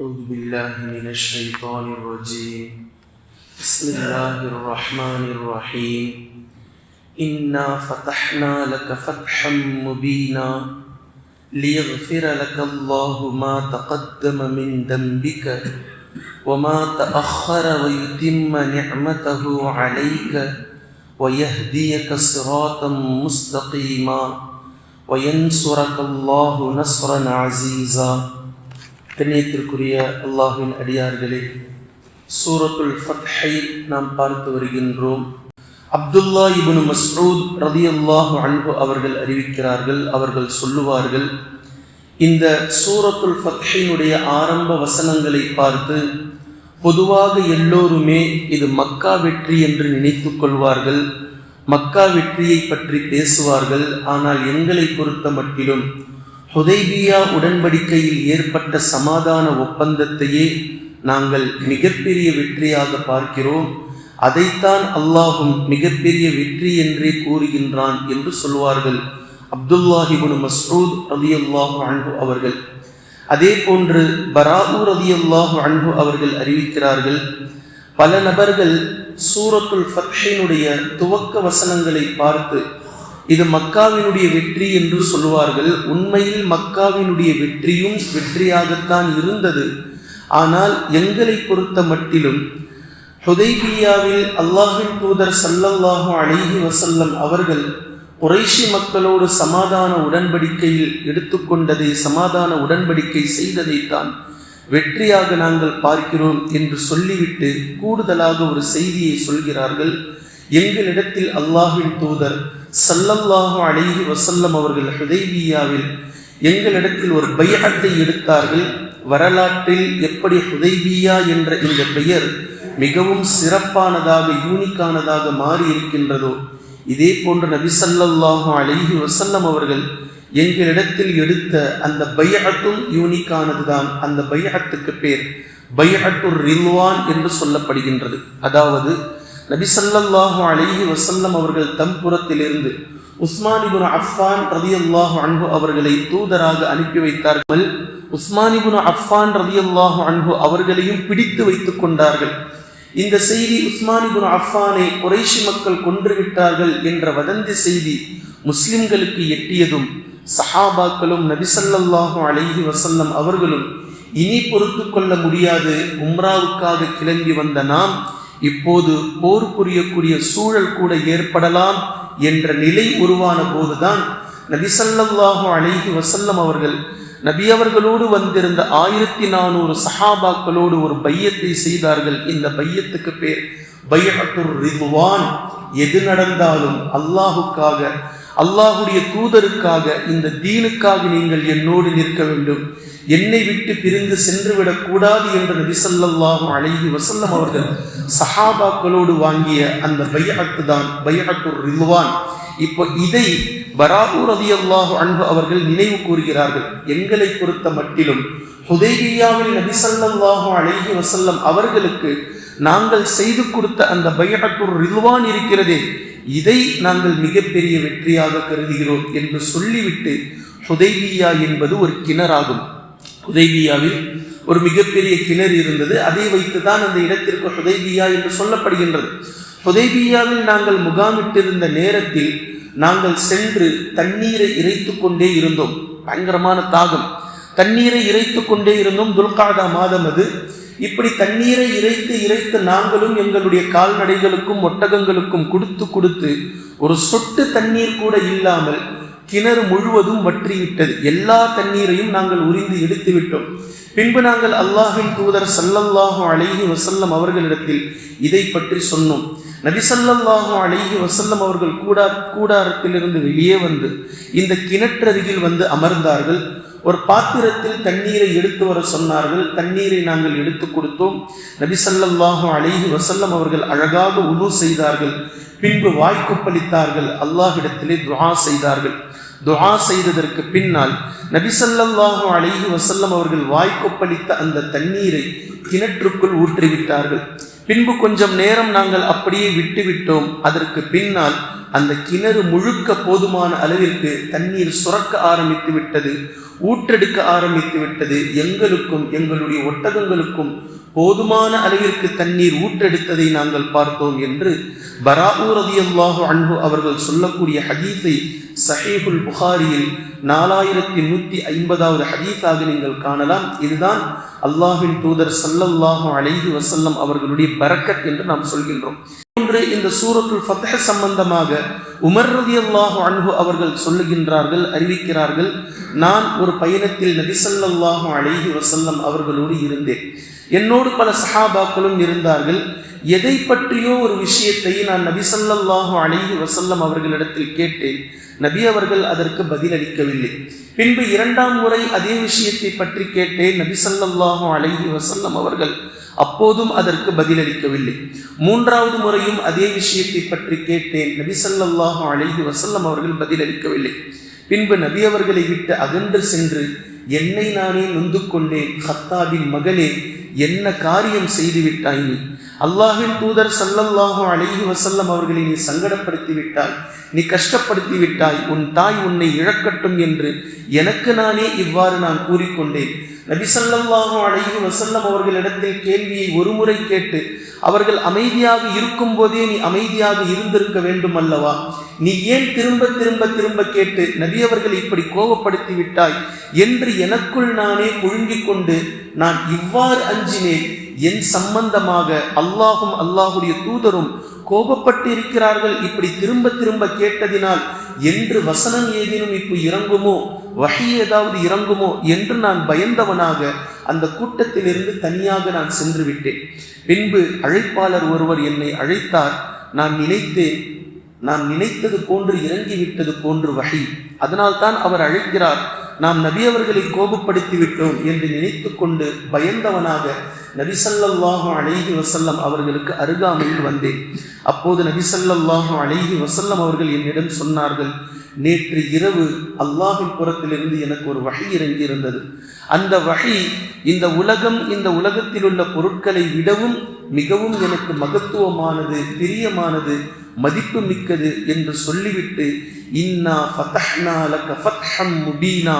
أعوذ بالله من الشيطان الرجيم. بسم الله الرحمن الرحيم. إنا فتحنا لك فتحا مبينا ليغفر لك الله ما تقدم من ذنبك وما تأخر ويتم نعمته عليك ويهديك صراطا مستقيما وينصرك الله نصرا عزيزا. கண்ணியத்திற்குரிய அல்லாஹின் அடியார்களே சூரத்துல் ஃபத்ஹை நாம் பார்த்து வருகின்றோம். அப்துல்லா இபுன் மஸ்ரூத் ரதியல்லாஹு அன்பு அவர்கள் அறிவிக்கிறார்கள் அவர்கள் சொல்லுவார்கள் இந்த சூரத்துல் ஃபத்ஹினுடைய ஆரம்ப வசனங்களை பார்த்து பொதுவாக எல்லோருமே இது மக்கா வெற்றி என்று நினைத்து கொள்வார்கள் மக்கா வெற்றியை பற்றி பேசுவார்கள் ஆனால் எங்களை பொறுத்த மட்டிலும் ஹுதைபியா உடன்படிக்கையில் ஏற்பட்ட சமாதான ஒப்பந்தத்தையே நாங்கள் மிகப்பெரிய வெற்றியாக பார்க்கிறோம். அதைத்தான் அல்லாஹும் மிகப்பெரிய வெற்றி என்றே கூறுகின்றான் என்று சொல்வார்கள் அப்துல்லாஹிபுன் மஸ்ரூத் அலி அல்லாஹு அன்பு அவர்கள். அதே போன்று பராகூர் அலி அல்லாஹு அன்பு அவர்கள் அறிவிக்கிறார்கள் பல நபர்கள் சூரத்துல் ஃபக்ஷினுடைய துவக்க வசனங்களை பார்த்து இது மக்காவினுடைய வெற்றி என்று சொல்லுவார்கள். உண்மையில் மக்காவினுடைய வெற்றியும் வெற்றியாகத்தான் இருந்தது. ஆனால் எங்களை பொறுத்த மட்டிலும் ஹுதைபியாவில் அல்லாஹின் தூதர் சல்லல்லாஹு அழகி வசல்லம் அவர்கள் குறைஷி மக்களோடு சமாதான உடன்படிக்கையில் எடுத்துக்கொண்டதை சமாதான உடன்படிக்கை செய்ததைத்தான் வெற்றியாக நாங்கள் பார்க்கிறோம் என்று சொல்லிவிட்டு கூடுதலாக ஒரு செய்தியை சொல்கிறார்கள். எங்களிடத்தில் அல்லாஹின் தூதர் சல்லல்லாஹு அலைஹி வசல்லம் அவர்கள் ஹுதைபியாவில் எங்களிடத்தில் ஒரு பையத்தை எடுத்தார்கள். வரலாற்றில் எப்படி ஹுதைபியா என்ற இந்த பெயர் மிகவும் சிறப்பானதாக யூனிக்கானதாக மாறி இருக்கின்றதோ இதே போன்ற நபி சல்லல்லாஹு அலைஹி வசல்லம் அவர்கள் எங்களிடத்தில் எடுத்த அந்த பையத்தும் யூனிக்கானதுதான். அந்த பையத்துக்கு பேர் பையத்துர் ரில்வான் என்று சொல்லப்படுகின்றது. அதாவது நபி சல்லல்லாஹு அலைஹி வசல்லம் அவர்கள் தம் புறத்திலிருந்து உஸ்மானிபுன் அஃபான் ரதி அல்லாஹு அன்பு அவர்களை தூதராக அனுப்பி வைத்தார்கள். உஸ்மானிபுன் அஃபான் ரதி அல்லாஹு அன்பு அவர்களையும் பிடித்து வைத்துக் கொண்டார்கள். இந்த செய்தி உஸ்மானிபுன் அஃபானை குறைஷி மக்கள் கொன்றுவிட்டார்கள் என்ற வதந்தி செய்தி முஸ்லிம்களுக்கு எட்டியதும் சஹாபாக்களும் நபிசல்லாஹு அலைஹி வசல்லம் அவர்களும் இனி பொறுத்து கொள்ள முடியாது உம்ராவுக்காக கிளம்பி வந்த நாம் இப்போது போர் புரியக்கூடிய சூழல் கூட ஏற்படலாம் என்ற நிலை உருவான போதுதான் நபிசல்லாஹு அலைஹி வசல்லம் அவர்கள் நபி அவர்களோடு வந்திருந்த ஆயிரத்தி நானூறு சஹாபாக்களோடு ஒரு பையத்தை செய்தார்கள். இந்த பையத்துக்கு பேர் பையத்துர் ரிதுவான். எது நடந்தாலும் அல்லாஹுக்காக அல்லாஹுடைய தூதருக்காக இந்த தீனுக்காக நீங்கள் என்னோடு நிற்க வேண்டும். என்னை விட்டு பிரிந்து சென்று விடக்கூடாது என்று நபிசல்லாஹு அழகி வசல்லம் அவர்கள் சஹாபாக்களோடு வாங்கிய அந்த பையகத்து தான் பையகத்து ரில்வான் இப்போ இதை பராபூர் அதி அல்லாஹு அன்பு அவர்கள் நினைவு கூறுகிறார்கள். எங்களை பொறுத்த மட்டிலும் ஹுதைபியாவில் நபிசல்லாஹு அழகி வசல்லம் அவர்களுக்கு நாங்கள் செய்து கொடுத்த அந்த பையத்துர் ரில்வான் இருக்கிறதே இதை நாங்கள் மிகப்பெரிய வெற்றியாக கருதுகிறோம் என்று சொல்லிவிட்டு ஹுதைபியா என்பது ஒரு கிணறாகும். ஹுதைபியாவில் ஒரு மிகப்பெரிய கிணறு இருந்தது. அதை வைத்துதான் அந்த இடத்திற்கு ஹுதைபியா என்று சொல்லப்படுகின்றது. ஹுதைபியாவில் நாங்கள் முகாமிட்டிருந்த நேரத்தில் நாங்கள் சென்று தண்ணீரை இறைத்து கொண்டே இருந்தோம். பயங்கரமான தாகம். தண்ணீரை இறைத்து கொண்டே இருந்தோம். துல்காதா மாதம் அது. இப்படி தண்ணீரை இறைத்து இறைத்து நாங்களும் எங்களுடைய கால்நடைகளுக்கும் ஒட்டகங்களுக்கும் கொடுத்து கொடுத்து ஒரு சொட்டு தண்ணீர் கூட இல்லாமல் கிணறு முழுவதும் வற்றிவிட்டது. எல்லா தண்ணீரையும் நாங்கள் உறிந்து எடுத்து விட்டோம். பின்பு நாங்கள் அல்லாஹின் தூதர் சல்லல்லாஹு அழகி வசல்லம் அவர்களிடத்தில் இதை பற்றி சொன்னோம். நபிசல்லாஹு அழகி வசல்லம் அவர்கள் கூடா கூடாரத்திலிருந்து வெளியே வந்து இந்த கிணற்றருகில் வந்து அமர்ந்தார்கள். ஒரு பாத்திரத்தில் தண்ணீரை எடுத்து வர சொன்னார்கள். தண்ணீரை நாங்கள் எடுத்து கொடுத்தோம். நபிசல்லாஹு அழகி வசல்லம் அவர்கள் அழகாக உணவு செய்தார்கள். பின்பு வாய்க்குப்பளித்தார்கள். அல்லாஹிடத்திலே துவா செய்தார்கள். துஹா செய்ததற்கு பின்னால் நபிசல்லாஹு அழகி வசல்லம் அவர்கள் வாய்க்கொப்பளித்த அந்த தண்ணீரை கிணற்றுக்குள் ஊற்றிவிட்டார்கள். பின்பு கொஞ்சம் நேரம் நாங்கள் அப்படியே விட்டுவிட்டோம். அதற்கு பின்னால் அந்த கிணறு முழுக்க போதுமான அளவிற்கு தண்ணீர் சுரக்க ஆரம்பித்து விட்டது. ஊற்றெடுக்க ஆரம்பித்து விட்டது. எங்களுக்கும் எங்களுடைய ஒட்டகங்களுக்கும் போதுமான அளவிற்கு தண்ணீர் ஊற்றெடுத்ததை நாங்கள் பார்த்தோம் என்று பராஊரதியல்லாஹு அன்பு அவர்கள் சொல்லக்கூடிய ஹதீஸை சஹீபுல் புகாரியில் நாலாயிரத்தி நூற்றி ஐம்பதாவது ஹதீஸாக நீங்கள் காணலாம். இதுதான் அல்லாஹின் தூதர் சல்லல்லாஹு அலைஹி வசல்லம் அவர்களுடைய பரக்கத் என்று நாம் சொல்கின்றோம். ஒன்று இந்த சூரத்துல் ஃபத்ஹ சம்பந்தமாக உமர் ரதியல்லாஹு அன்பு அவர்கள் சொல்லுகின்றார்கள் அறிவிக்கிறார்கள் நான் ஒரு பயணத்தில் நபிசல்லாஹு அலைஹி வசல்லம் அவர்களோடு இருந்தேன். என்னோடு பல சஹாபாக்களும் இருந்தார்கள். எதை பற்றியோ ஒரு விஷயத்தை நான் நபிசல்லாஹு அழகி வசல்லம் அவர்களிடத்தில் கேட்டேன். நபி அவர்கள் அதற்கு பதிலளிக்கவில்லை. பின்பு இரண்டாம் முறை அதே விஷயத்தை பற்றி கேட்டேன். நபி சல்லாஹு அழகி வசல்லம் அவர்கள் அப்போதும் அதற்கு பதிலளிக்கவில்லை. மூன்றாவது முறையும் அதே விஷயத்தை பற்றி கேட்டேன். நபி சல்லாஹு அலைஹி வசல்லம் அவர்கள் பதிலளிக்கவில்லை. பின்பு நபி அவர்களை விட்டு அகன்று சென்று என்னை நானே நொந்து கொண்டேன். ஹத்தாபின் மகனே என்ன காரியம் செய்துவிட்டாய் நீ? அல்லாஹின் தூதர் சல்லல்லாஹோ அழகி வசல்லம் அவர்களை நீ சங்கடப்படுத்தி விட்டாய் நீ கஷ்டப்படுத்தி விட்டாய் உன் தாய் உன்னை இழக்கட்டும் என்று எனக்கு நானே இவ்வாறு நான் கூறிக்கொண்டேன். நபி சல்லல்லாஹு அழகி வசல்லம் அவர்களிடத்தில் கேள்வியை ஒருமுறை கேட்டு அவர்கள் அமைதியாக இருக்கும் போதே நீ அமைதியாக இருந்திருக்க வேண்டும் அல்லவா நீ ஏன் திரும்ப திரும்ப திரும்ப கேட்டு நபி அவர்கள் இப்படி கோபப்படுத்தி விட்டாய் என்று எனக்குள் நானே புழுங்கிக் கொண்டு நான் இவ்வாறு அஞ்சினேன். என் சம்பந்தமாக அல்லாஹும் அல்லாஹுடைய தூதரும் கோபப்பட்டு இருக்கிறார்கள் இப்படி திரும்ப திரும்ப கேட்டதினால் என்று வசனம் ஏதேனும் இப்போ இறங்குமோ வகை ஏதாவது இறங்குமோ என்று நான் பயந்தவனாக அந்த கூட்டத்திலிருந்து தனியாக நான் சென்று விட்டேன். பின்பு அழைப்பாளர் ஒருவர் என்னை அழைத்தார். நான் நினைத்தேன் நான் நினைத்தது போன்று இறங்கிவிட்டது போன்று வகை. அதனால்தான் அவர் அழைக்கிறார் நாம் நபி அவர்களை கோபப்படுத்தி விட்டோம் என்று நினைத்து கொண்டு பயந்தவனாக நபிசல்லாஹு அழகி வசல்லம் அவர்களுக்கு அருகாமையில் வந்தேன். அப்போது நபிசல்லாஹு அழகி வசல்லம் அவர்கள் என்னிடம் சொன்னார்கள் நேற்று இரவு அல்லாஹின் புறத்திலிருந்து எனக்கு ஒரு வகை இறங்கி இருந்தது அந்த வகை இந்த உலகம் இந்த உலகத்தில் உள்ள பொருட்களை விடவும் மிகவும் எனக்கு மகத்துவமானது பிரியமானது மதிப்பு மிக்கது என்று சொல்லிவிட்டு இன்னா ஃபத்ஹம் முபீனா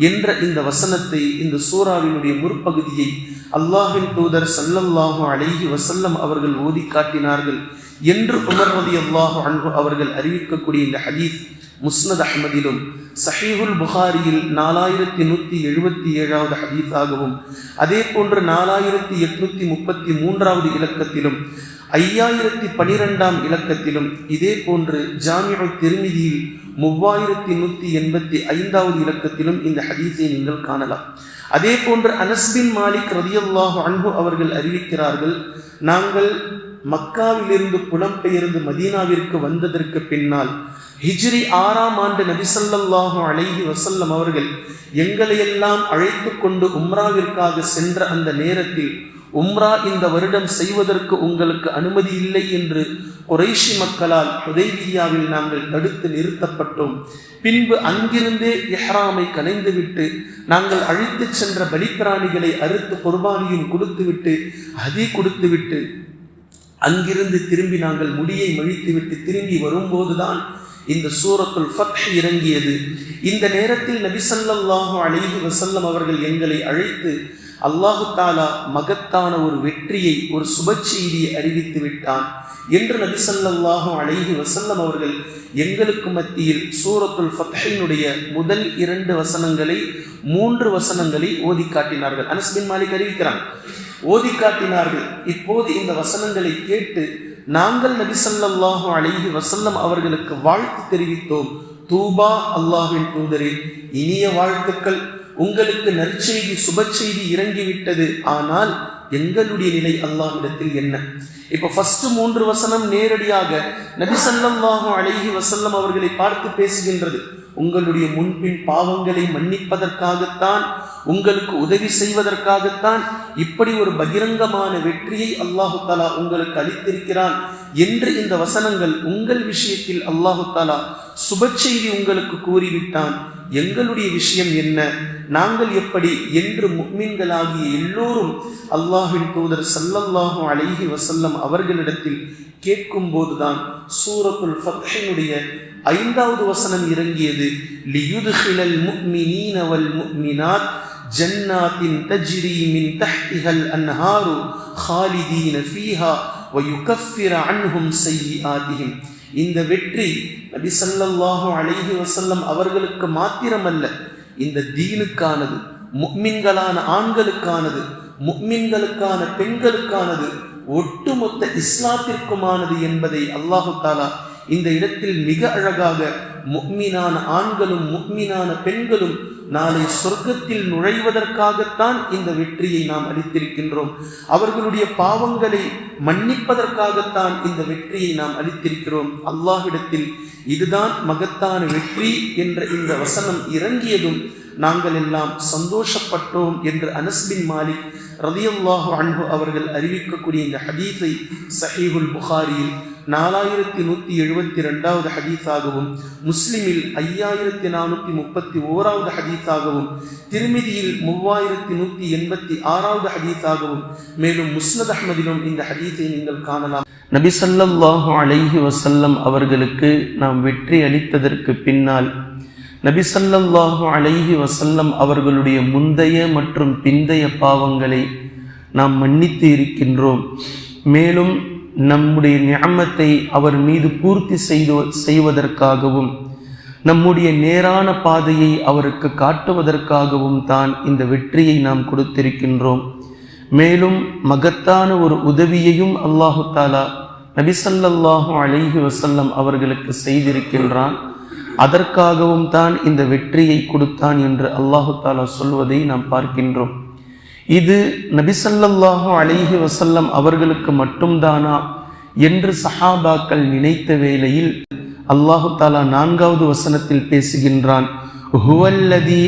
என்ற இந்த வசனத்தை இந்த சூறாவினுடைய முற்பகுதியை அல்லாஹின் தூதர் சல்லல்லாஹு அழகி வசல்லம் அவர்கள் ஓதி காட்டினார்கள் என்று உமர் ரதி அல்லாஹு அன்பு அவர்கள் அறிவிக்கக்கூடிய இந்த ஹதீஸ் முஸ்னத் அஹமதிலும் சஹீஹுல் புகாரியில் நாலாயிரத்தி நூற்றி எழுபத்தி ஏழாவது ஹதீஸாகவும் அதே போன்று நாலாயிரத்தி எட்நூத்தி முப்பத்தி மூன்றாவது இலக்கத்திலும் ஐயாயிரத்தி பனிரெண்டாம் இலக்கத்திலும் இதே போன்று ஜாமியுல் திருமிதியில் மூவாயிரத்தி நூற்றி எண்பத்தி ஐந்தாவது இலக்கத்திலும் இந்த ஹதீஸை நீங்கள் காணலாம் அதே போன்று அனஸ்பின் மாலிக் ரதியல்லாஹு அன்பு அவர்கள் அறிவிக்கிறார்கள் நாங்கள் மக்காவிலிருந்து புலம்பெயர்ந்து மதீனாவிற்கு வந்ததற்கு பின்னால் ஹிஜ்ரி ஆறாம் ஆண்டு நபிசல்லாஹு அலைஹி வசல்லம் அவர்கள் எங்களையெல்லாம் அழைத்து கொண்டு உம்ராவிற்காக சென்ற அந்த நேரத்தில் உம்ரா இந்த வருடம் செய்வதற்கு உங்களுக்கு அனுமதி இல்லை என்று குறைஷி மக்களால் உதய்வியாவில் நாங்கள் தடுத்து நிறுத்தப்பட்டோம். பின்பு அங்கிருந்தே இஹ்ராமை கலைந்துவிட்டு நாங்கள் அழித்து சென்ற பலிப்பிராணிகளை அறுத்து குர்பானியும் கொடுத்துவிட்டு அதி கொடுத்துவிட்டு அங்கிருந்து திரும்பி நாங்கள் முடியை மழித்துவிட்டு திரும்பி வரும்போதுதான் இந்த சூரத்துல் ஃபக்ஷ் இறங்கியது. இந்த நேரத்தில் நபிசல்லாஹு அலிஹி வசல்லம் அவர்கள் எங்களை அழைத்து அல்லாஹு தாலா மகத்தான ஒரு வெற்றியை ஒரு சுப செய்தியை அறிவித்து விட்டான். என்று நபி சொல்லாஹும் அழகி வசல்லம் அவர்கள் எங்களுக்கு மத்தியில் சூரத்துல் ஃபத்ஹினுடைய முதல் இரண்டு வசனங்களை மூன்று வசனங்களை ஓதி காட்டினார்கள். அனஸ்பின் மாலிக் அறிவிக்கிறான். ஓதி காட்டினார்கள். இப்போது இந்த வசனங்களை கேட்டு நாங்கள் நபிசல்லாஹு அழகி வசல்லம் அவர்களுக்கு வாழ்த்து தெரிவித்தோம். தூபா அல்லாஹின் தூதரே இனிய வாழ்த்துக்கள். உங்களுக்கு நற்செய்தி சுப செய்தி இறங்கிவிட்டது. ஆனால் எங்களுடைய நிலை அல்லாஹ்விடத்தில் என்ன? இப்ப ஃபர்ஸ்ட் மூன்று வசனம் நேரடியாக நபிசல்லாஹும் அழகி வசல்லம் அவர்களை பார்த்து பேசுகின்றது. உங்களுடைய முன்பின் பாவங்களை மன்னிப்பதற்காகத்தான் உங்களுக்கு உதவி செய்வதற்காகத்தான் இப்படி ஒரு பகிரங்கமான வெற்றியை அல்லாஹு தாலா உங்களுக்கு அளித்திருக்கிறான் என்று இந்த வசனங்கள் உங்கள் விஷயத்தில் அல்லாஹு தாலா சுப செய்தி உங்களுக்கு கூறிவிட்டான். எங்களுடைய விஷயம் என்ன? நாங்கள் எப்படி என்று முக்மீன்களாகிய எல்லோரும் அல்லாஹின் தூதர் சல்லல்லாஹும் அழகி வசல்லம் அவர்களிடத்தில் கேட்கும் போதுதான் சூரத்துல் ஃபக்ஷனுடைய ஐந்தாவது வசனம் இறங்கியது. லியுதுஹிலல் முக்மினீன வல் முக்மினாத் ஜன்னாத்தின் தஜ்ரி மின் தஹ்திஹல் அன்ஹாரு ஹாலிதீன ஃபீஹா வயுகஃபிர அன்ஹும் செய்யாதிஹிம் இந்த வெற்றி நபி சல்லல்லாஹு அலைஹி வசல்லம் அவர்களுக்கு மாத்திரமல்ல. இந்த தீனுக்கானது முக்மின்களான ஆண்களுக்கானது முக்மின்களுக்கான பெண்களுக்கானது ஒட்டுமொத்த இஸ்லாத்திற்குமானது என்பதை அல்லாஹு தாலா இந்த இடத்தில் மிக அழகாக முக்மினான ஆண்களும் முக்மினான பெண்களும் நாளை சொர்க்கத்தில் நுழைவதற்காகத்தான் இந்த வெற்றியை நாம் அளித்திருக்கின்றோம். அவர்களுடைய பாவங்களை மன்னிப்பதற்காகத்தான் இந்த வெற்றியை நாம் அளித்திருக்கிறோம். அல்லாஹிடத்தில் இதுதான் மகத்தான வெற்றி என்ற இந்த வசனம் இறங்கியதும் நாங்கள் எல்லாம் சந்தோஷப்பட்டோம் என்று அனஸ்பின் மாலிக் ரதியல்லாஹு அன்பு அவர்கள் அறிவிக்கக்கூடிய இந்த ஹதீஸை சஹீஹுல் புகாரியில் நாலாயிரத்தி நூற்றி எழுபத்தி ரெண்டாவது ஹதீஸாகவும் முஸ்லிமில் ஐயாயிரத்தி நானூற்றி முப்பத்தி ஓராவது ஹதீஸாகவும் திருமிதியில் மூவாயிரத்தி நூற்றி எண்பத்தி ஆறாவது ஹதீஸாகவும் மேலும் முஸ்னத் அஹமதிலும் இந்த ஹதீஸை நீங்கள் காணலாம். நபி சல்லாஹு அலைஹி வசல்லம் அவர்களுக்கு நாம் வெற்றி அளித்ததற்கு பின்னால் நபி சல்லல்லாஹு அலைஹி வசல்லம் அவர்களுடைய முந்தைய மற்றும் பிந்தைய பாவங்களை நாம் மன்னித்து இருக்கின்றோம். மேலும் நம்முடைய ஞாமத்தை அவர் மீது பூர்த்தி செய்து செய்வதற்காகவும் நம்முடைய நேரான பாதையை அவருக்கு காட்டுவதற்காகவும் தான் இந்த வெற்றியை நாம் கொடுத்திருக்கின்றோம். மேலும் மகத்தான ஒரு உதவியையும் அல்லாஹு தாலா நபிசல்லாஹு அலைஹி வசல்லம் அவர்களுக்கு செய்திருக்கின்றான். அதற்காகவும் தான் இந்த வெற்றியை கொடுத்தான் என்று அல்லாஹு தாலா சொல்வதை நாம் பார்க்கின்றோம். இது நபிசல்லாஹு அலிஹி வசல்லம் அவர்களுக்கு மட்டும்தானா என்று சஹாபாக்கள் நினைத்த வேளையில் அல்லாஹு தாலா நான்காவது வசனத்தில் பேசுகின்றான் ஹுவல்லதி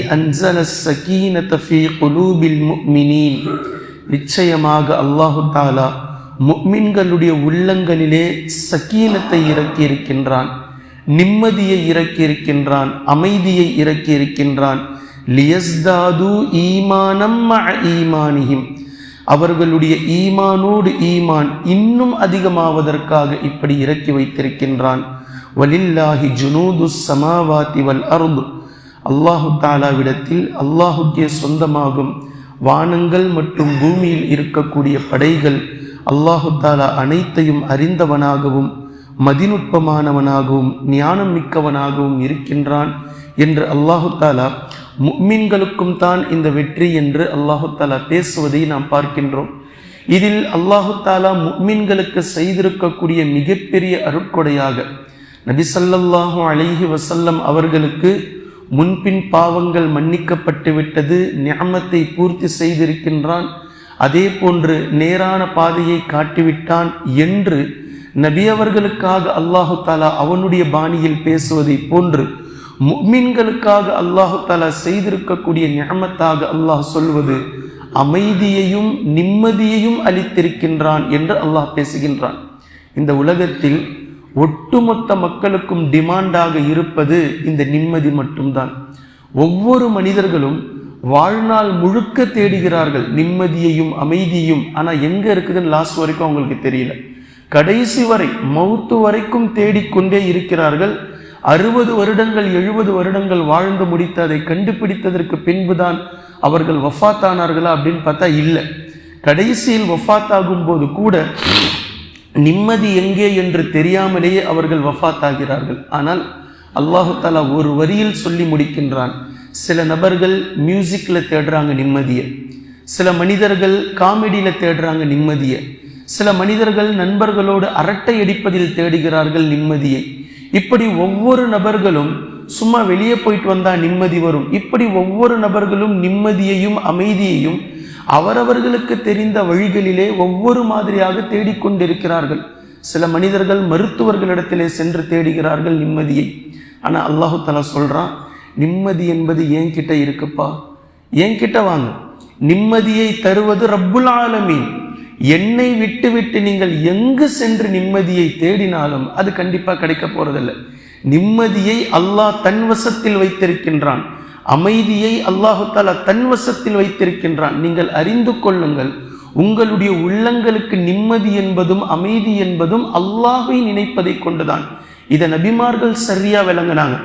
நிச்சயமாக அல்லாஹு தாலா முக்மின்களுடைய உள்ளங்களிலே சக்கீனத்தை இறக்கி இருக்கின்றான் நிம்மதியை இறக்கி இருக்கின்றான் அமைதியை இறக்கி இருக்கின்றான் லியஸ்தாது ஈமானம் ஈமானிஹிம். அவர்களுடைய ஈமானோடு ஈமான் இன்னும் அதிகமாவதற்காக இப்படி இறக்கி வைத்திருக்கின்றான். வலில்லாஹி ஜுனூது சமாவாத்தி வல் அருது. அல்லாஹு தாலாவிடத்தில் அல்லாஹுக்கே சொந்தமாகும். வானங்கள் மற்றும் பூமியில் இருக்கக்கூடிய படைகள் அல்லாஹு தாலா அனைத்தையும் அறிந்தவனாகவும் மதிநுட்பமானவனாகவும் ஞானம் மிக்கவனாகவும் இருக்கின்றான். என்று அல்லாஹு தாலா முக்மின்களுக்கும் தான் இந்த வெற்றி என்று அல்லாஹு தாலா பேசுவதை நாம் பார்க்கின்றோம். இதில் அல்லாஹு தாலா முக்மின்களுக்கு செய்திருக்கக்கூடிய மிகப்பெரிய அருட்கொடையாக நபி ஸல்லல்லாஹு அலைஹி வசல்லம் அவர்களுக்கு முன்பின் பாவங்கள் மன்னிக்கப்பட்டு விட்டது ஞாமத்தை பூர்த்தி செய்திருக்கின்றான் அதே போன்று நேரான பாதையை காட்டிவிட்டான் என்று நபி அவர்களுக்காக அல்லாஹு தாலா அவனுடைய பாணியில் பேசுவதை போன்று முக்மின்களுக்காக அல்லாஹு தாலா செய்திருக்கக்கூடிய ஞாமத்தாக அல்லாஹ் சொல்வது அமைதியையும் நிம்மதியையும் அளித்திருக்கின்றான் என்று அல்லாஹ் பேசுகின்றான். இந்த உலகத்தில் ஒட்டுமொத்த மக்களுக்கும் டிமாண்டாக இருப்பது இந்த நிம்மதி மட்டும்தான். ஒவ்வொரு மனிதர்களும் வாழ்நாள் முழுக்க தேடுகிறார்கள் நிம்மதியையும் அமைதியும் ஆனால் எங்கே இருக்குதுன்னு லாஸ்ட் வரைக்கும் அவங்களுக்கு தெரியல. கடைசி வரை மவுத்து வரைக்கும் தேடிக்கொண்டே இருக்கிறார்கள். அறுபது வருடங்கள் எழுபது வருடங்கள் வாழ்ந்து முடித்து அதை கண்டுபிடித்ததற்கு பின்புதான் அவர்கள் வஃத்தானார்களா அப்படின்னு பார்த்தா இல்லை. கடைசியில் வஃத்தாகும் போது கூட நிம்மதி எங்கே என்று தெரியாமலேயே அவர்கள் வஃத்தாகிறார்கள். ஆனால் அல்லாஹு தாலா ஒரு வரியில் சொல்லி முடிக்கின்றான் சில நபர்கள் மியூசிக்கில் தேடுறாங்க நிம்மதியை சில மனிதர்கள் காமெடியில் தேடுறாங்க நிம்மதியை சில மனிதர்கள் நண்பர்களோடு அரட்டை அடிப்பதில் தேடுகிறார்கள் நிம்மதியை இப்படி ஒவ்வொரு நபர்களும் சும்மா வெளியே போயிட்டு வந்தால் நிம்மதி வரும். இப்படி ஒவ்வொரு நபர்களும் நிம்மதியையும் அமைதியையும் அவரவர்களுக்கு தெரிந்த வழிகளிலே ஒவ்வொரு மாதிரியாக தேடிக்கொண்டிருக்கிறார்கள். சில மனிதர்கள் மருத்துவர்களிடத்திலே சென்று தேடுகிறார்கள் நிம்மதியை. ஆனால் அல்லாஹு தலா நிம்மதி என்பது என்கிட்ட இருக்குப்பா. ஏன் கிட்ட வாங்க. நிம்மதியை தருவது ரப்புல் ஆலமீன். என்னை விட்டு விட்டு நீங்கள் எங்கு சென்று நிம்மதியை தேடினாலும் அது கண்டிப்பாக கிடைக்க போறதில்லை. நிம்மதியை அல்லாஹ் தன் வசத்தில் வைத்திருக்கின்றான். அமைதியை அல்லாஹு தாலா தன் வசத்தில் வைத்திருக்கின்றான். நீங்கள் அறிந்து கொள்ளுங்கள் உங்களுடைய உள்ளங்களுக்கு நிம்மதி என்பதும் அமைதி என்பதும் அல்லாஹை நினைப்பதை கொண்டுதான். இதை நபிமார்கள் சரியா விளங்கினாங்க.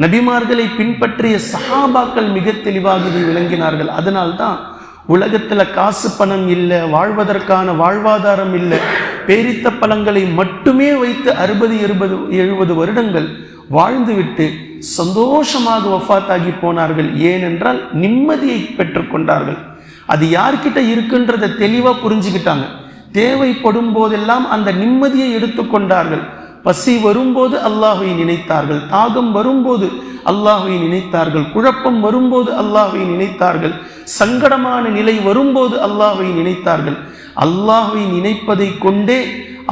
நபிமார்களை பின்பற்றிய சஹாபாக்கள் மிக தெளிவாக இதை விளங்கினார்கள். அதனால்தான் உலகத்தில் காசு பணம் இல்லை வாழ்வதற்கான வாழ்வாதாரம் இல்லை பேரித்த பழங்களை மட்டுமே வைத்து அறுபது இருபது எழுபது வருடங்கள் வாழ்ந்துவிட்டு சந்தோஷமாக வஃபாத்தாகி போனார்கள். ஏனென்றால் நிம்மதியை பெற்றுக்கொண்டார்கள். அது யார்கிட்ட இருக்குன்றதை தெளிவாக புரிஞ்சுக்கிட்டாங்க. தேவைப்படும் போதெல்லாம் அந்த நிம்மதியை எடுத்துக்கொண்டார்கள். பசி வரும்போது அல்லாஹை நினைத்தார்கள் தாகம் வரும்போது அல்லாஹை நினைத்தார்கள் குழப்பம் வரும்போது அல்லாஹை நினைத்தார்கள் சங்கடமான நிலை வரும்போது அல்லாஹை நினைத்தார்கள். அல்லாஹை நினைப்பதை கொண்டே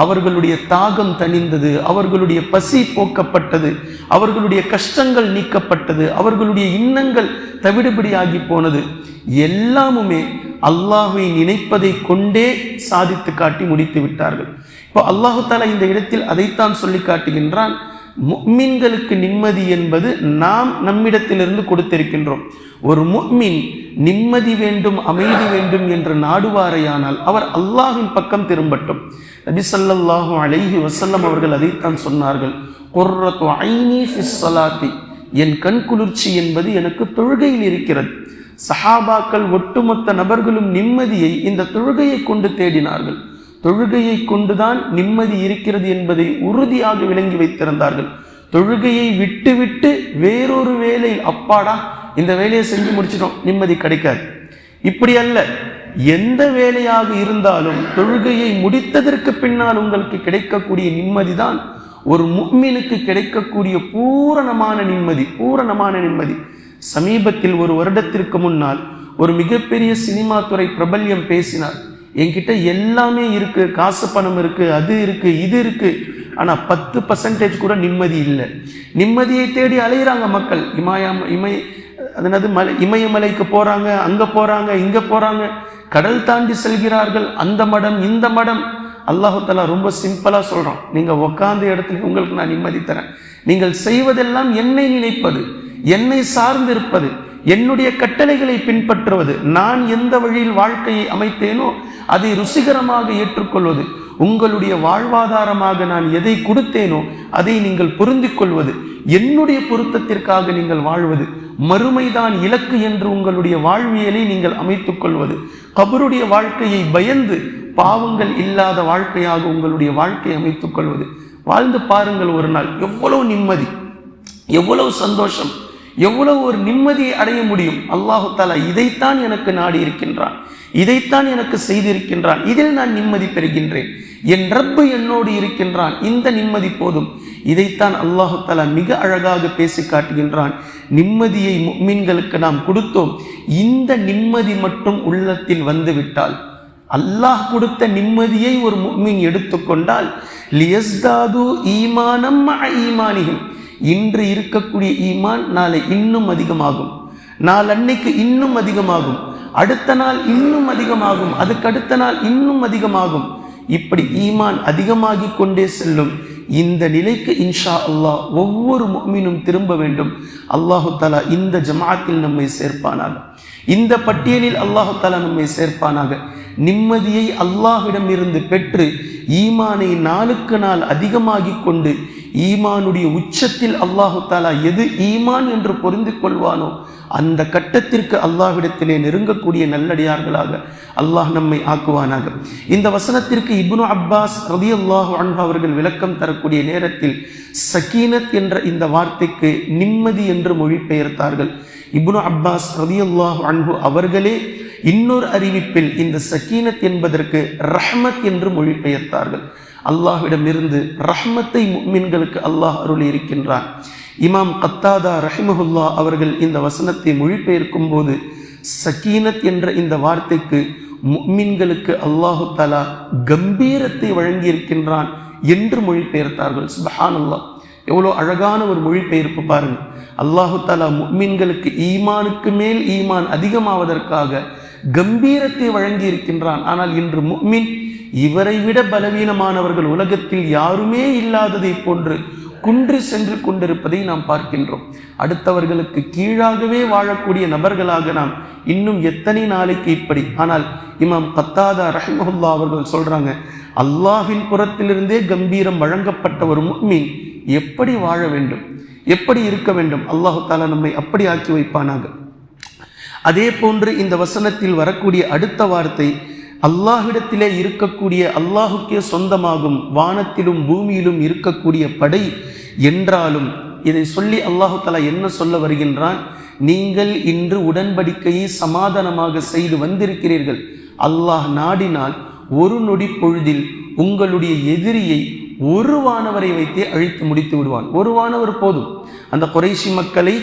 அவர்களுடைய தாகம் தணிந்தது அவர்களுடைய பசி போக்கப்பட்டது அவர்களுடைய கஷ்டங்கள் நீக்கப்பட்டது அவர்களுடைய இன்னங்கள் தவிடுபடியாகி போனது. எல்லாமுமே அல்லாஹை நினைப்பதை கொண்டே சாதித்து காட்டி முடித்து விட்டார்கள். இப்போ அல்லாஹு தாலா இந்த இடத்தில் அதைத்தான் சொல்லி காட்டுகின்றான். முக்மின்களுக்கு நிம்மதி என்பது நாம் நம்மிடத்திலிருந்து கொடுத்திருக்கின்றோம். ஒரு முக்மின் நிம்மதி வேண்டும் அமைதி வேண்டும் என்று நாடுவாரையானால் அவர் அல்லாஹின் பக்கம் திரும்பட்டும். நபி சல்லாஹு அலைஹி வசல்லம் அவர்கள் அதைத்தான் சொன்னார்கள். என் கண் குளிர்ச்சி என்பது எனக்கு தொழுகையில் இருக்கிறது. சஹாபாக்கள் ஒட்டுமொத்த நபர்களும் நிம்மதியை இந்த தொழுகையை கொண்டு தேடினார்கள். தொழுகையை கொண்டுதான் நிம்மதி இருக்கிறது என்பதை உறுதியாக விளங்கி வைத்திருந்தார்கள். தொழுகையை விட்டுவிட்டு வேறொரு வேலை அப்பாடா இந்த வேலையை செஞ்சு முடிச்சிட்டோம் நிம்மதி கிடைக்காது. இப்படி அல்ல எந்த வேலையாக இருந்தாலும் தொழுகையை முடித்ததற்கு பின்னால் உங்களுக்கு கிடைக்கக்கூடிய நிம்மதிதான் ஒரு முக்மீனுக்கு கிடைக்கக்கூடிய பூரணமான நிம்மதி பூரணமான நிம்மதி. சமீபத்தில் ஒரு வருடத்திற்கு முன்னால் ஒரு மிகப்பெரிய சினிமா துறை பிரபல்யம் பேசினார். என்கிட்ட எல்லாமே இருக்கு காசு பணம் இருக்கு அது இருக்கு இது இருக்கு. ஆனால் பத்து பர்சன்டேஜ் கூட நிம்மதி இல்லை. நிம்மதியை தேடி அலையிறாங்க மக்கள். இமயம் இமய அதனது மலை இமயமலைக்கு போகிறாங்க அங்கே போகிறாங்க இங்கே போகிறாங்க கடல் தாண்டி செல்கிறார்கள். அந்த மடம் இந்த மடம். அல்லாஹத்தலா ரொம்ப சிம்பிளாக சொல்கிறோம் நீங்கள் உக்காந்த இடத்துல உங்களுக்கு நான் நிம்மதி தரேன். நீங்கள் செய்வதெல்லாம் என்னை நினைப்பது என்னை சார்ந்து இருப்பது என்னுடைய கட்டளைகளை பின்பற்றுவது நான் எந்த வழியில் வாழ்க்கையை அமைத்தேனோ அதை ருசிகரமாக ஏற்றுக்கொள்வது உங்களுடைய வாழ்வாதாரமாக நான் எதை கொடுத்தேனோ அதை நீங்கள் புரிந்து கொள்வது என்னுடைய பொருத்தத்திற்காக நீங்கள் வாழ்வது மறுமைதான் இலக்கு என்று உங்களுடைய வாழ்வியலை நீங்கள் அமைத்துக் கொள்வது கபருடைய வாழ்க்கையை பயந்து பாவங்கள் இல்லாத வாழ்க்கையாக உங்களுடைய வாழ்க்கையை அமைத்துக் கொள்வது வாழ்ந்து பாருங்கள் ஒரு நாள் எவ்வளவு நிம்மதி எவ்வளவு சந்தோஷம். எவ்வளவு ஒரு நிம்மதியை அடைய முடியும்? அல்லாஹு தாலா இதைத்தான் எனக்கு நாடி இருக்கின்றான். இதைத்தான் எனக்கு செய்திருக்கின்றான். இதில் நான் நிம்மதி பெறுகின்றேன். என் ரப்பு என்னோடு இருக்கின்றான். இந்த நிம்மதி போதும். இதைத்தான் அல்லாஹு தாலா மிக அழகாக பேசி காட்டுகின்றான். நிம்மதியை மீன்களுக்கு நாம் கொடுத்தோம். இந்த நிம்மதி மட்டும் உள்ளத்தில் வந்துவிட்டால் அல்லாஹ் கொடுத்த நிம்மதியை ஒரு மீன் எடுத்துக்கொண்டால் லியஸ்தாது ஈமானம் ஈமானிகள் இன்று இருக்கக்கூடிய ஈமான் நாளை இன்னும் அதிகமாகும். நாள் அன்னைக்கு இன்னும் அதிகமாகும். அடுத்த நாள் இன்னும் அதிகமாகும். அதுக்கு அடுத்த நாள் இன்னும் அதிகமாகும். இப்படி ஈமான் அதிகமாகிக் கொண்டே செல்லும் இந்த நிலைக்கு இன்ஷா அல்லாஹ் ஒவ்வொரு மொமினும் திரும்ப வேண்டும். அல்லாஹு தலா இந்த ஜமாத்தில் நம்மை சேர்ப்பானாக. இந்த பட்டியலில் அல்லாஹு தலா நம்மை சேர்ப்பானாக. நிம்மதியை அல்லாஹிடம் இருந்து பெற்று ஈமானை நாளுக்கு நாள் அதிகமாகிக் கொண்டு ஈமானுடைய உச்சத்தில் அல்லாஹு தாலா எது ஈமான் என்று பொருந்து கொள்வானோ அந்த கட்டத்திற்கு அல்லாஹ்விடத்திலே நெருங்கக்கூடிய நல்லடியார்களாக அல்லாஹ் நம்மை ஆக்குவானாக. இந்த வசனத்திற்கு இப்னு அப்பாஸ் ரதி அல்லாஹு அன்பு அவர்கள் விளக்கம் தரக்கூடிய நேரத்தில் சக்கீனத் என்ற இந்த வார்த்தைக்கு நிம்மதி என்று மொழிபெயர்த்தார்கள். இப்னு அப்பாஸ் ரதி அல்லாஹு அன்பு அவர்களே இன்னொரு அறிவிப்பில் இந்த சக்கீனத் என்பதற்கு ரஹ்மத் என்று மொழிபெயர்த்தார்கள். அல்லாஹ்விடமிருந்து ரஹ்மத்தை மின்களுக்கு அல்லாஹ் அருள் இருக்கின்றான் இமாம் கத்தாதா ரஹிமஹுல்லா அவர்கள் இந்த வசனத்தை மொழிபெயர்க்கும் போது சக்கீனத் என்ற இந்த வார்த்தைக்கு மின்களுக்கு அல்லாஹு தலா கம்பீரத்தை வழங்கியிருக்கின்றான் என்று மொழிபெயர்த்தார்கள். சுபஹான் அல்லாஹ் எவ்வளோ அழகான ஒரு மொழிபெயர்ப்பு பாருங்கள் அல்லாஹு தாலா முக்மின்களுக்கு ஈமானுக்கு மேல் ஈமான் அதிகமாவதற்காக கம்பீரத்தை வழங்கி இருக்கின்றான் ஆனால் இன்று மீன் இவரை விட பலவீனமானவர்கள் உலகத்தில் யாருமே இல்லாததை போன்று குன்று சென்று கொண்டிருப்பதை நாம் பார்க்கின்றோம். அடுத்தவர்களுக்கு கீழாகவே வாழக்கூடிய நபர்களாக நாம் இன்னும் எத்தனை நாளைக்கு இப்படி? ஆனால் இமாம் கத்தாதா ரஹ்மஹுல்லா அவர்கள் சொல்றாங்க அல்லாஹின் புறத்திலிருந்தே கம்பீரம் வழங்கப்பட்ட ஒரு முக்மீன் எப்படி வாழ வேண்டும்? எப்படி இருக்க வேண்டும்? அல்லாஹு தாலா நம்மை அப்படி ஆக்கி வைப்பானாக? அதே போன்று இந்த வசனத்தில் வரக்கூடிய அடுத்த வார்த்தை அல்லாஹிடத்திலே இருக்கக்கூடிய அல்லாஹுக்கே சொந்தமாகும் வானத்திலும் பூமியிலும் இருக்கக்கூடிய படை என்றாலும் இதை சொல்லி அல்லாஹு தலா என்ன சொல்ல வருகின்றான்? நீங்கள் இன்று உடன்படிக்கையை சமாதானமாக செய்து வந்திருக்கிறீர்கள். அல்லாஹ் நாடினால் ஒரு நொடி பொழுதில் உங்களுடைய எதிரியை ஒரு வானவரை வைத்தே அழித்து முடித்து விடுவான். ஒரு வானவர் போதும். அந்த குறைஷி மக்களை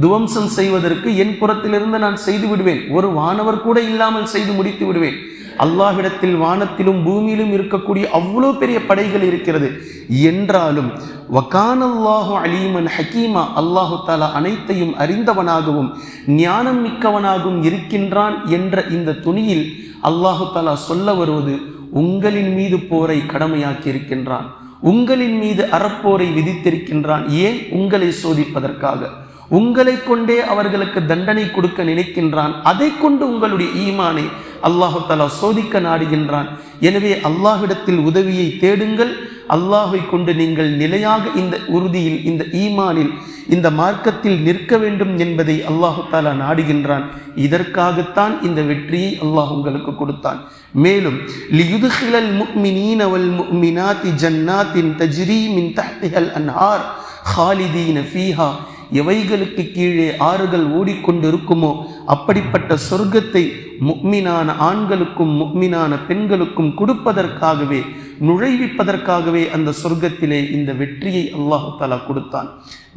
துவம்சம் செய்வதற்கு என் புறத்திலிருந்து நான் செய்து விடுவேன். ஒரு வானவர் கூட இல்லாமல் செய்து முடித்து விடுவேன். அல்லாஹ்விடத்தில் வானத்திலும் பூமியிலும் இருக்கக்கூடிய அவ்வளோ பெரிய படைகள் இருக்கிறது. என்றாலும் வக்கானல்லாஹு அலீமன் ஹக்கீமா அல்லாஹு தாலா அனைத்தையும் அறிந்தவனாகவும் ஞானம் மிக்கவனாகவும் இருக்கின்றான் என்ற இந்த துணியில் அல்லாஹு தாலா சொல்ல வருவது உங்களின் மீது போரை கடமையாக்கி இருக்கின்றான். உங்களின் மீது அறப்போரை விதித்திருக்கின்றான். ஏன்? உங்களை சோதிப்பதற்காக. உங்களை கொண்டே அவர்களுக்கு தண்டனை கொடுக்க நினைக்கின்றான். அதை கொண்டு உங்களுடைய ஈமானை அல்லாஹு தலா சோதிக்க நாடுகின்றான். எனவே அல்லாஹிடத்தில் உதவியை தேடுங்கள். அல்லாஹை கொண்டு நீங்கள் நிலையாக இந்த உறுதியில் இந்த ஈமானில் இந்த மார்க்கத்தில் நிற்க வேண்டும் என்பதை அல்லாஹு தாலா நாடுகின்றான். இதற்காகத்தான் இந்த வெற்றியை அல்லாஹ் உங்களுக்கு கொடுத்தான். மேலும் லியுதுஹிலல் முக்மினீன வல் முக்மினாத்தி ஜன்னாத்தின் தஜ்ரீ மின் தஹ்திஹல் அன்ஹார் ஹாலிதீன ஃபீஹா. எவைகளுக்கு கீழே ஆறுகள் ஓடிக்கொண்டிருக்குமோ அப்படிப்பட்ட சொர்க்கத்தை முக்மினான ஆண்களுக்கும் முக்மினான பெண்களுக்கும் கொடுப்பதற்காகவே நுழைவிப்பதற்காகவே அந்த சொர்க்கத்திலே இந்த வெற்றியை அல்லாஹு தாலா கொடுத்தான்.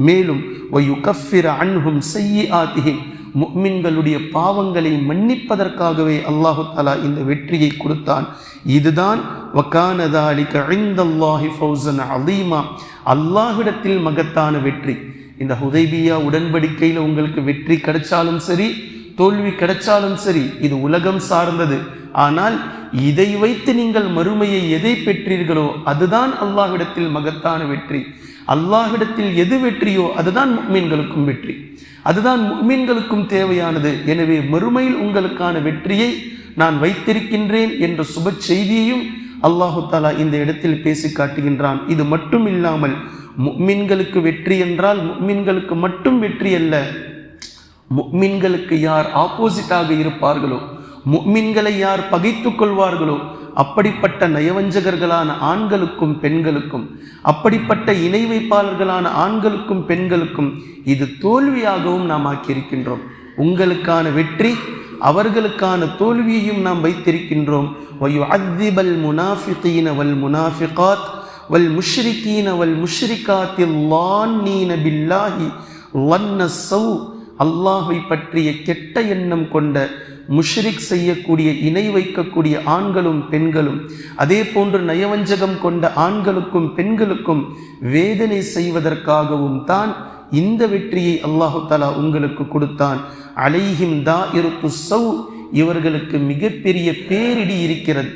மேலும் அன்ஹும் செய்யி ஆதிஹிம் முக்மின்களுடைய பாவங்களை மன்னிப்பதற்காகவே அல்லாஹு தாலா இந்த வெற்றியை கொடுத்தான். இதுதான் வக்கானதாலிக ஐந்தல்லாஹி ஃபௌசன் அலீமா அல்லாஹ்விடத்தில் மகத்தான வெற்றி. இந்த ஹுதைபியா உடன்படிக்கையில் உங்களுக்கு வெற்றி கிடைச்சாலும் சரி தோல்வி கிடைச்சாலும் சரி இது உலகம் சார்ந்தது. ஆனால் இதை வைத்து நீங்கள் மறுமையை எதை பெற்றீர்களோ அதுதான் அல்லாஹ்விடத்தில் மகத்தான வெற்றி. அல்லாஹ்விடத்தில் எது வெற்றியோ அதுதான் முக்மீன்களுக்கும் வெற்றி. அதுதான் மீன்களுக்கும் தேவையானது. எனவே மறுமையில் உங்களுக்கான வெற்றியை நான் வைத்திருக்கின்றேன் என்ற சுப செய்தியையும் அல்லாஹு தாலா இந்த இடத்தில் பேசி காட்டுகின்றான். இது மட்டும் இல்லாமல் மின்களுக்கு வெற்றி என்றால் மின்களுக்கு மட்டும் வெற்றி அல்ல. மின்களுக்கு யார் ஆப்போசிட்டாக இருப்பார்களோ மின்களை யார் பகைத்து கொள்வார்களோ அப்படிப்பட்ட நயவஞ்சகர்களான ஆண்களுக்கும் பெண்களுக்கும் அப்படிப்பட்ட இணை வைப்பாளர்களான ஆண்களுக்கும் பெண்களுக்கும் இது தோல்வியாகவும் நாம் ஆக்கியிருக்கின்றோம். உங்களுக்கான வெற்றி அவர்களுக்கான தோல்வியையும் நாம் வைத்திருக்கின்றோம். வயு அத்திபல் முனாஃபிகீன வல் முனாஃபிகாத் வல் முஷ்ரிகீன வல் முஷ்ரிகாத்தில் லான்னீன பில்லாஹி லன்ன சௌ அல்லாஹை பற்றிய கெட்ட எண்ணம் கொண்ட முஷ்ரிக் செய்யக்கூடிய இணை வைக்கக்கூடிய ஆண்களும் பெண்களும் அதே போன்று நயவஞ்சகம் கொண்ட ஆண்களுக்கும் பெண்களுக்கும் வேதனை செய்வதற்காகவும் தான் இந்த வெற்றியை அல்லாஹு தலா உங்களுக்கு கொடுத்தான். அலைஹிம் தா இருக்கு சௌ இவர்களுக்கு மிகப்பெரிய பேரிடி இருக்கிறது.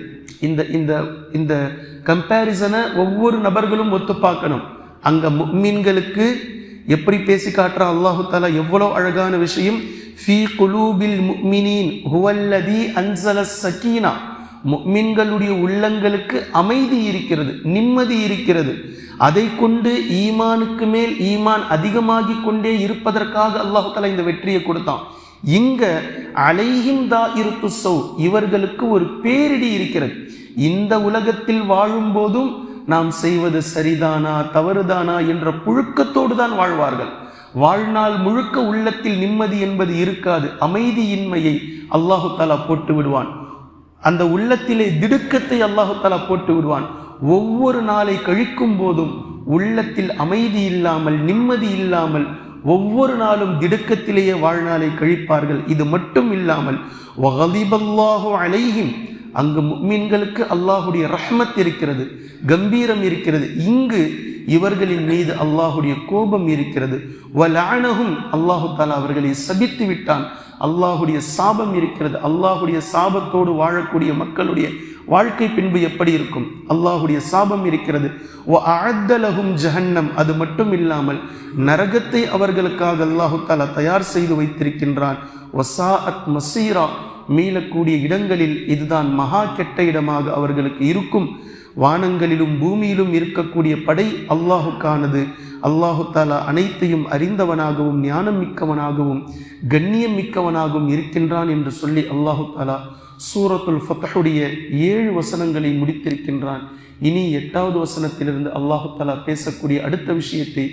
இந்த இந்த இந்த கம்பேரிசனை ஒவ்வொரு நபர்களும் ஒத்து பார்க்கணும். அங்கே முக்மீன்களுக்கு எப்படி பேசி காட்டுற அல்லாஹு தாலா எவ்வளோ அழகான விஷயம்? ஃபீ குலூபில் முக்மினீன் ஹுவல்லதி அன்சல சக்கீனா முக்மின்களுடைய உள்ளங்களுக்கு அமைதி இருக்கிறது நிம்மதி இருக்கிறது. அதை கொண்டு ஈமானுக்கு மேல் ஈமான் அதிகமாகி கொண்டே இருப்பதற்காக அல்லாஹு இந்த வெற்றியை கொடுத்தான். இங்க அலையும் தா இருப்பு சௌ இவர்களுக்கு ஒரு பேரிடி இருக்கிறது. இந்த உலகத்தில் வாழும் போதும் நாம் செய்வது சரிதானா தவறுதானா என்ற புழுக்கத்தோடு தான் வாழ்வார்கள். வாழ்நாள் முழுக்க உள்ளத்தில் நிம்மதி என்பது இருக்காது அமைதியின்மையை அல்லாஹு தாலா போட்டு விடுவான். அந்த உள்ளத்திலே திடுக்கத்தை அல்லாஹாலா போட்டு விடுவான். ஒவ்வொரு நாளை கழிக்கும் போதும் உள்ளத்தில் அமைதி இல்லாமல் நிம்மதி இல்லாமல் ஒவ்வொரு நாளும் திடுக்கத்திலேயே வாழ்நாளை கழிப்பார்கள். இது மட்டும் இல்லாமல் வகதிபல்லாஹோ அலைஹிம் அங்கு மீன்களுக்கு அல்லாஹுடைய ரஹ்மத் இருக்கிறது கம்பீரம் இருக்கிறது. இங்கு இவர்களின் மீது அல்லாஹுடைய கோபம் இருக்கிறது. வலானகும் அல்லாஹு தாலா அவர்களை சபித்து விட்டான். அல்லாஹுடைய சாபம் இருக்கிறது. அல்லாஹுடைய சாபத்தோடு வாழக்கூடிய மக்களுடைய வாழ்க்கை பின்பு எப்படி இருக்கும்? அல்லாஹுடைய சாபம் இருக்கிறது. ஓ அழத்தலகும் ஜஹன்னம் அது மட்டும் இல்லாமல் நரகத்தை அவர்களுக்காக அல்லாஹு தாலா தயார் செய்து வைத்திருக்கின்றான். வசா அத் மசீரா மீளக்கூடிய இடங்களில் இதுதான் மகா கெட்ட இடமாக அவர்களுக்கு இருக்கும். வானங்களிலும் பூமியிலும் இருக்கக்கூடிய படை அல்லாஹுக்கானது. அல்லாஹு தாலா அனைத்தையும் அறிந்தவனாகவும் ஞானம் மிக்கவனாகவும் கண்ணியம் மிக்கவனாகவும் இருக்கின்றான் என்று சொல்லி அல்லாஹு தாலா சூரத்துல் ஃபத்தஹுடைய ஏழு வசனங்களை முடித்திருக்கின்றான். இனி எட்டாவது வசனத்திலிருந்து அல்லாஹு தாலா பேசக்கூடிய அடுத்த விஷயத்தை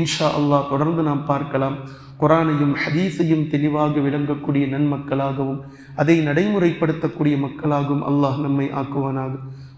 இன்ஷா அல்லாஹ் தொடர்ந்து நாம் பார்க்கலாம். குரானையும் ஹதீஸையும் தெளிவாக விளங்கக்கூடிய நன்மக்களாகவும் அதை நடைமுறைப்படுத்தக்கூடிய மக்களாகவும் அல்லாஹ் நம்மை ஆக்குவானாக.